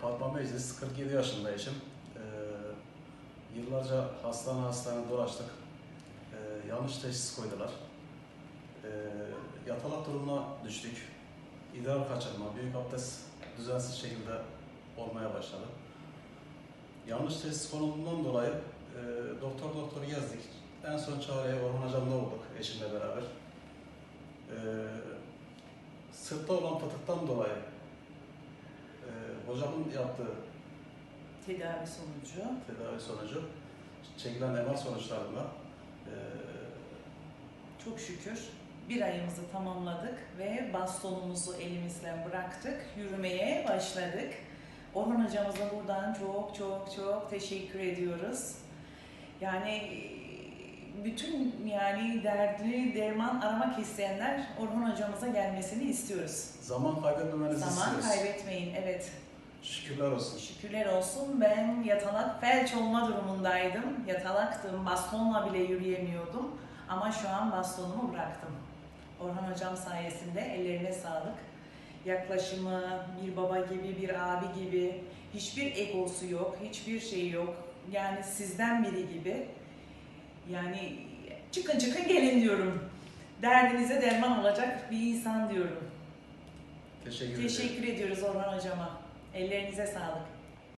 Fatma Meclis, 47 yaşında eşim. Ee, yıllarca hastane hastane dolaştık. Ee, yanlış teşhis koydular. Ee, yatalak durumuna düştük. İdrar kaçırma, büyük abdest düzensiz şekilde olmaya başladı. Yanlış teşhis konulduğundan dolayı e, doktor doktor gezdik. En son çareyi Orhan Hocam'da bulduk eşimle beraber. Ee, sırtta olan fıtıktan dolayı hocamın yaptığı Tedavi sonucu. tedavi sonucu çekilen MR sonuçlarında e, Çok şükür bir ayımızı tamamladık ve bastonumuzu elimizden bıraktık. Yürümeye başladık. Orhan hocamıza buradan çok çok çok teşekkür ediyoruz. Yani bütün yani derdi derman aramak isteyenler Orhan hocamıza gelmesini istiyoruz. zaman kaybetmemenizi Zaman istiyoruz. kaybetmeyin. Evet. Şükürler olsun. Şükürler olsun ben yatalak felç olma durumundaydım. Yatalaktım, bastonla bile yürüyemiyordum. Ama şu an bastonumu bıraktım. Orhan hocam sayesinde ellerine sağlık. Yaklaşımı bir baba gibi, bir abi gibi, hiçbir egosu yok, hiçbir şey yok. Yani sizden biri gibi. Yani çıkın çıkın gelin diyorum. Derdinize derman olacak bir insan diyorum. Teşekkür ederim. Teşekkür ediyoruz Orhan hocama. Ellerinize sağlık.